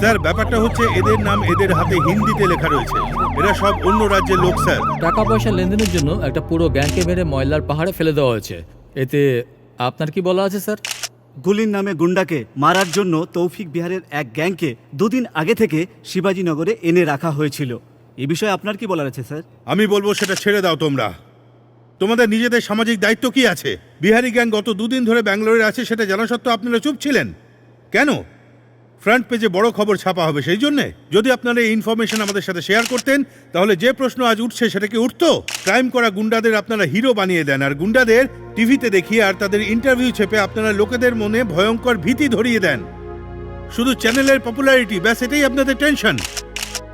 Sir ব্যাপারটা হচ্ছে এদের নাম এদের হাতে হিন্দিতে লেখা রয়েছে। এরা সব অন্য রাজ্যের লোক স্যার। টাকা পয়সা লেনদেনের জন্য একটা পুরো ব্যাংকে মেরে ময়লার পাহাড়ে ফেলে দেওয়া হয়েছে। এতে আপনার কি বলা আছে স্যার? গুলির নামে গুন্ডাকে মারার জন্য তৌফিক বিহারের এক গ্যাংকে দুদিন আগে থেকে শিবাজীনগরে এনে রাখা হয়েছিল। এ বিষয়ে আপনার কি বলার আছে স্যার? আমি বলব সেটা ছেড়ে দাও তোমরা। তোমাদের নিজেদের সামাজিক দায়িত্ব কি আছে? বিহারি গ্যাং গত দুদিন ধরে ব্যাঙ্গালোরে আছে সেটা জানা সত্ত্বেও আপনারা চুপ ছিলেন। কেন? ফ্রন্ট পেজে বড় খবর ছাপা হবে, সেই জন্যে যদি আপনারা এই ইনফরমেশন আমাদের সাথে শেয়ার করতেন, তাহলে যে প্রশ্ন আজ উঠছে সেটা কি উঠতো? ক্রাইম করা গুন্ডাদের আপনারা হিরো বানিয়ে দেন, আর গুন্ডাদের টিভিতে দেখিয়ে আর তাদের ইন্টারভিউ চেপে আপনারা লোকেদের মনে ভয়ঙ্কর ভীতি ধরিয়ে দেন। শুধু চ্যানেলের পপুলারিটি ব্যাস, এটাই আপনাদের টেনশন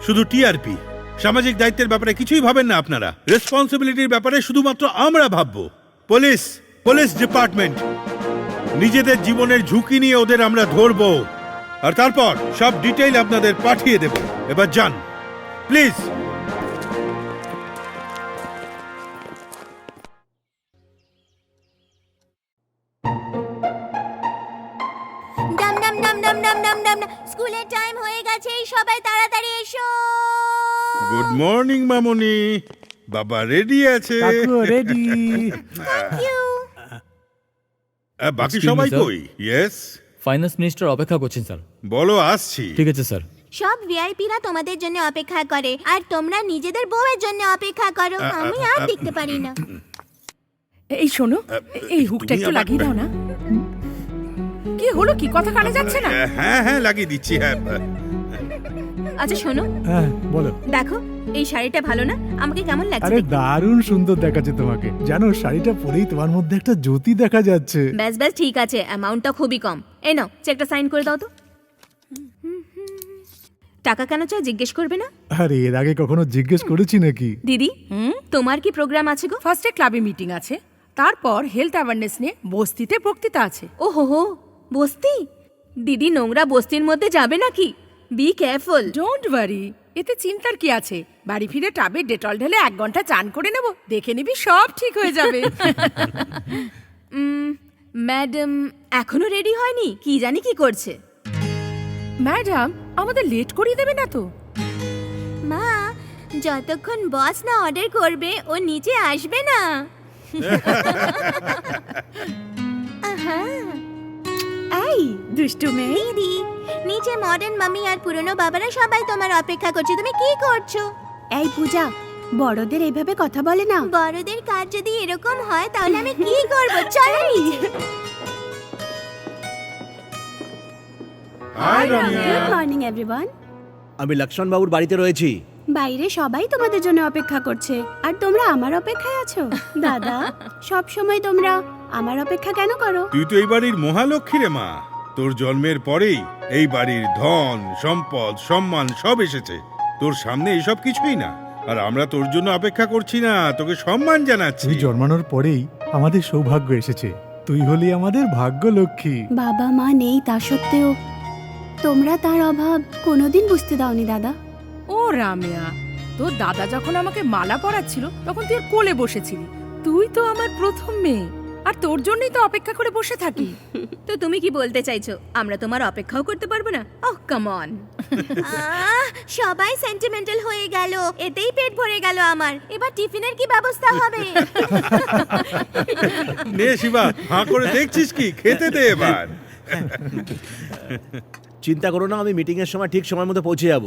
শুধু টিআরপি সামাজিক দায়িত্বের ব্যাপারে কিছুই ভাবেন না আপনারা। রেসপন্সিবিলিটির ব্যাপারে শুধুমাত্র আমরা ভাববো। পুলিশ পুলিশ ডিপার্টমেন্ট নিজেদের জীবনের ঝুঁকি নিয়ে ওদের আমরা ধরবো। আর তারপর সব ডিটেইল আপনাদের পাঠিয়ে দেব। এবার যান। প্লিজ। ডাম ডাম ডাম ডাম ডাম স্কুলের টাইম হয়ে গেছে সবাই তাড়াতাড়ি এসো। গুড মর্নিং বাবা রেডি আছে। রেডি। বাকি সবাই কই? ইয়েস ফাইন্যান্স মিনিস্টার অপেক্ষা করছেন স্যার। বলো আসছি। ঠিক আছে স্যার। সব ভিআইপিরা তোমাদের জন্য অপেক্ষা করে আর তোমরা নিজেদের বউয়ের জন্য অপেক্ষা করো আমি আর দেখতে পারি না। এই শোনো এই হুকটা একটু লাগিয়ে দাও না। কি হলো কি? কথা কানে যাচ্ছে না? হ্যাঁ হ্যাঁ লাগিয়ে দিচ্ছি হ্যাঁ। আচ্ছা শোনো। হ্যাঁ বলো। দেখো এই শাড়িটা ভালো না? আমাকে কেমন লাগছে আরে দারুণ সুন্দর দেখাচ্ছে তোমাকে। জানো শাড়িটা পরেই তোমার মধ্যে একটা জ্যোতি দেখা যাচ্ছে। ব্যাস ব্যাস ঠিক আছে। অ্যামাউন্টটা খুবই কম। এই নাও চেকটা সাইন করে দাও তো। টাকা কেন চাই জিজ্ঞেস করবে না? আরে এর আগে কখনো জিজ্ঞেস করেছি নাকি? দিদি তোমার কি প্রোগ্রাম আছে গো? ফার্স্টে ক্লাবে মিটিং আছে তারপর হেলথ অ্যাওয়ারনেস নিয়ে বস্তিতে বক্তৃতা আছে। ও হো হো বস্তি? দিদি নোংরা বস্তির মধ্যে যাবে নাকি? বি কেয়ারফুল ডোন্ট ওয়ারি এতে চিন্তার কি আছে? বাড়ি ফিরে টাবে ডেটল ঢেলে এক ঘণ্টা চান করে নেব দেখে নিবি সব ঠিক হয়ে যাবে। ম্যাডাম এখনও রেডি হয়নি? কি জানি কি করছে। ম্যাডাম আমাদের লেট করিয়ে দেবে না তো। মা যতক্ষণ বস না অর্ডার করবে ও নিচে আসবে না। দুষ্টু মেয়ে। দিদি নিচে মডার্ন মামি আর পুরনো বাবারা সবাই তোমার অপেক্ষা করছে। তুমি কি করছ? এই পূজা বড়দের এইভাবে কথা বলে না। বড়দের কাজ যদি এরকম হয় তাহলে আমি কি করব? চলো নিচে। Hi Ramya good morning everyone আমি লক্ষ্মণ বাবুর বাড়িতে রয়েছি। বাইরে সবাই তোমাদের জন্য অপেক্ষা করছে। আর তোমরা আমার অপেক্ষায় আছো? দাদা সব সময় তোমরা আমার অপেক্ষা কেন করো? তুই তো এই বাড়ির মহালক্ষ্মী রে মা। তোর জন্মের পরেই এই বাড়ির ধন সম্পদ সম্মান সব এসেছে। তোর সামনে এসব কিছুই না। আর আমরা তোর জন্য অপেক্ষা করছি না তোকে সম্মান জানাচ্ছি। তুই জন্মানোর পরেই আমাদের সৌভাগ্য এসেছে। তুই হলি আমাদের ভাগ্য লক্ষ্মী। বাবা মা নেই তা সত্ত্বেও তোমরা তার অভাব কোনোদিন বুঝতে দাওনি দাদা। ও রামিয়া তোর দাদা যখন আমাকে মালা পরাচ্ছিল তখন তুই কোলে বসেছিলি। তুই তো আমার প্রথম মেয়ে। আর তোর জন্যই তো অপেক্ষা করে বসে থাকি। তো তুমি কি বলতে চাইছো? আমরা তোমার অপেক্ষাও করতে পারব না? ওহ কাম অন সবাই সেন্টিমেন্টাল হয়ে গেল। এতেই পেট ভরে গেল আমার। এবার টিফিনের কি ব্যবস্থা হবে? নে শিবা হাঁ করে দেখছিস কি? খেতে দে এবার। চিন্তা করো না আমি মিটিং এর সময় ঠিক সময় মতো পৌঁছে যাব।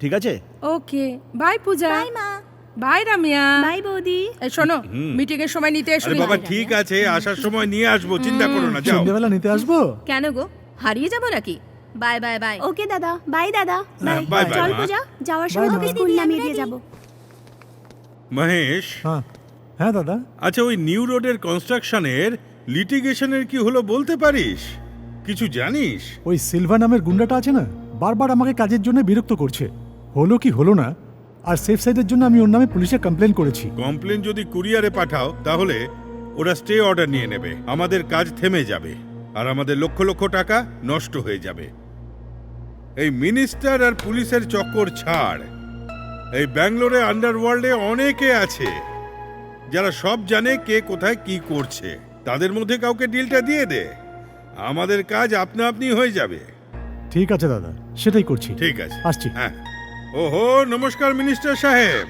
ঠিক আছে? Okay bye Puja. বাই মা। বাই রামিয়া বাই বৌদি এই শোনো মিটিং এর সময় নিতে এসো বাবা ঠিক আছে আসার সময় নিয়ে আসব চিন্তা করো না যাও। সন্ধ্যেবেলা নিতে আসব? কেন গো? হারিয়ে যাব নাকি? বাই বাই বাই ওকে দাদা। বাই দাদা। হ্যাঁ, bye. bye, চল। পূজা যাওয়ার সময় তোকে স্কুল নামিয়ে দিয়ে যাব। মহেশ? হ্যাঁ। হ্যাঁ দাদা। আচ্ছা ওই নিউ রোডের কনস্ট্রাকশনের লিটিগেশনের কি হলো বলতে পারিস? কিছু জানিস? ওই সিলভা নামের গুন্ডাটা আছে না? বারবার আমাকে কাজের জন্য বিরক্ত করছে। হলো কি হলো না? আর সেফ সাইডের জন্য আমি ওর নামে পুলিশে কমপ্লেন করেছি। কমপ্লেন যদি কুরিয়ারে পাঠাও তাহলে ওরা স্টে অর্ডার নিয়ে নেবে। আমাদের কাজ থেমে যাবে আর আমাদের লক্ষ লক্ষ টাকা নষ্ট হয়ে যাবে। এই মিনিস্টার আর পুলিশের চক্কর ছাড়। এই ব্যাঙ্গালোরে আন্ডারওয়ার্ল্ডে অনেকে আছে যারা সব জানে কে কোথায় কি করছে। তাদের মধ্যে কাউকে ডিলটা দিয়ে দে। আমাদের কাজ আপনা আপনি হয়ে যাবে। ঠিক আছে দাদা সেটাই করছি। ঠিক আছে। আসছি। হ্যাঁ। ওহো নমস্কার মিনিস্টার সাহেব।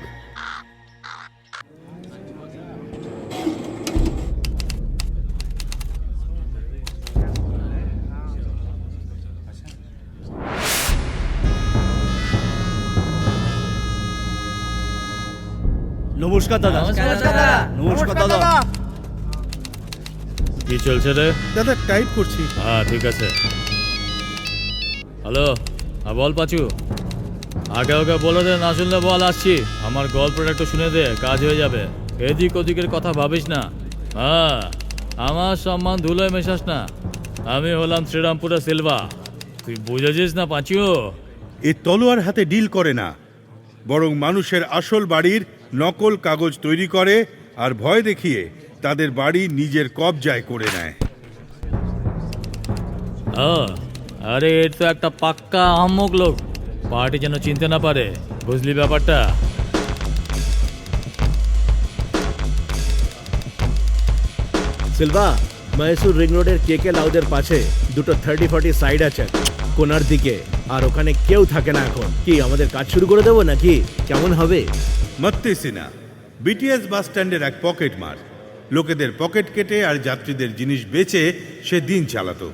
নমস্কার দাদা। নমস্কার দাদা। কি চলছে রে? দাদা টাইপ করছি। হ্যাঁ ঠিক আছে। হ্যালো। হ্যাঁ বল পাচু। আগে ওকে বলে দে না শুনলে বল আসছি। আমার গল্পটা একটু শুনে দে কাজ হয়ে যাবে। এদিক ওদিকের কথা ভাবিস না। হ্যাঁ আমার সম্মান ধুলোয় মেশাস না। আমি হলাম শ্রীরামপুরের সিলভা তুই বুঝেছিস না পাঁচিও? এ তলোয়ার হাতে ডিল করে না। বরং মানুষের আসল বাড়ির নকল কাগজ তৈরি করে আর ভয় দেখিয়ে তাদের বাড়ি নিজের কবজায় করে নেয়। আরে এর তো একটা পাক্কা আহম্মক লোক। পার্টি যেন চিনতে না পারে। বুঝলি ব্যাপারটা? সিলভা মহীশূর রিং রোডের কে কে লাউজের পাশে দুটো থার্টি ফর্টি সাইড আছে কোনার দিকে। আর ওখানে কেউ থাকে না এখন। কি আমাদের কাজ শুরু করে দেবো নাকি? কেমন হবে? মত্তি সিনা বিটিএস বাস স্ট্যান্ডের এক পকেট মার। লোকেদের পকেট কেটে আর যাত্রীদের জিনিস বেচে সে দিন চালাতো।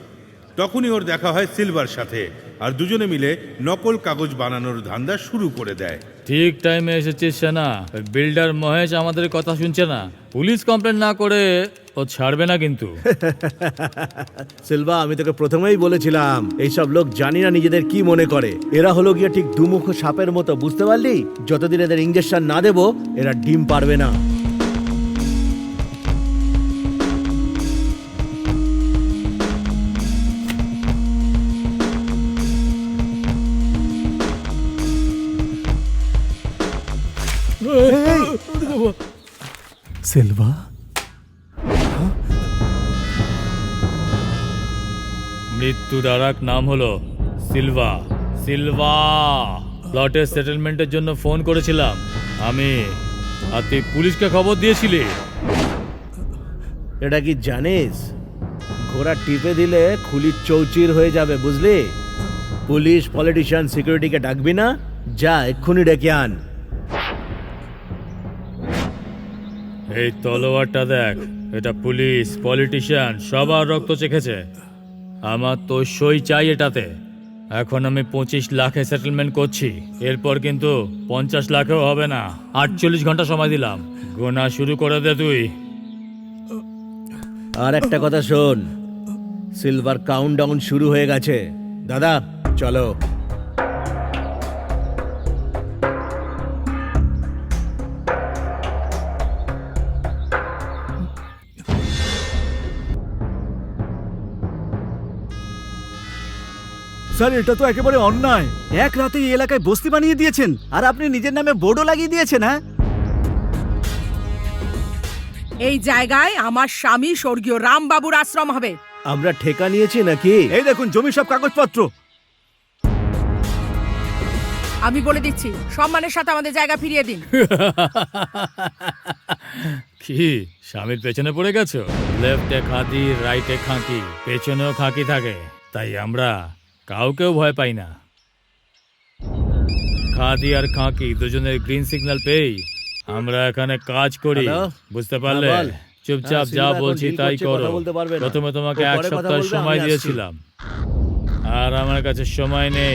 তখনই ওর দেখা হয় সিলভার সাথে। আর দুজনে মিলে নকল কাগজ বানানোর ধান্দা শুরু করে দেয়। ঠিক টাইমে এসেছিস সেনা। বিল্ডার মহেশ আমাদের কথা শুনছে না। পুলিশ কমপ্লেন না করে ও ছাড়বে না কিন্তু। সিলভা আমি তোকে প্রথমেই বলেছিলাম এইসব লোক জানি না নিজেদের কি মনে করে। এরা হলো গিয়ে ঠিক দুমুখ সাপের মতো বুঝতে পারলি? যতদিন এদের ইঞ্জেকশন না দেবো এরা ডিম পারবে না। সেলভা? মৃত্যুর আর এক নাম হলো সিলভা। সিলভা! প্লটের সেটেলমেন্টের জন্য ফোন করেছিলাম। আমি। আর তুই পুলিশকে খবর দিয়েছিলি। এটা কি জানিস? ঘোড়া টিপে দিলে খুলি চৌচির হয়ে যাবে বুঝলি? পুলিশ পলিটিশিয়ান সিকিউরিটিকে ডাকবি না? যা এক্ষুনি ডেকে আন। এই তলোয়ারটা দেখ, এটা পুলিশ, পলিটিশিয়ান, সবার রক্ত চেখেছে। আমার তো সই চাই এটাতে। এখন আমি পঁচিশ লাখে সেটেলমেন্ট করছি। এরপর কিন্তু পঞ্চাশ লাখেও হবে না। আটচল্লিশ ঘণ্টা সময় দিলাম। গোনা শুরু করে দে তুই। আর একটা কথা শোন সিলভার কাউন্টডাউন শুরু হয়ে গেছে। দাদা, চলো। স্যার এটা তো একেবারে অন্যায়। এক রাতে এই এলাকায় বস্তি বানিয়ে দিয়েছেন আর আপনি নিজের নামে বোর্ডও লাগিয়ে দিয়েছেন হ্যাঁ? এই জায়গায় আমার স্বামী স্বর্গীয় রামবাবুর আশ্রম হবে। আমরা ঠেকা নিয়েছি নাকি? এই দেখুন জমি সব কাগজপত্র। আমি বলে দিচ্ছি সম্মানের সাথে আমাদের জায়গা ফিরিয়ে দিন। কি স্বামীর পেছনে পড়ে গেছো? লেফটে খাঁকি রাইটে খাঁকি পেছনেও খাঁকি থাকে। তাই আমরা কাউকেও ভয় পাই না। খাদি আর খাঁকি দুজনের গ্রিন সিগন্যাল পেয়েই আমরা এখানে কাজ করি। বুঝতে পারলে? হ্যাঁ, চুপচাপ হ্যাঁ, যা বলছি তাই করো। প্রথমে তোমাকে এক সপ্তাহ সময় দিয়েছিলাম। আর আমার কাছে সময় নেই।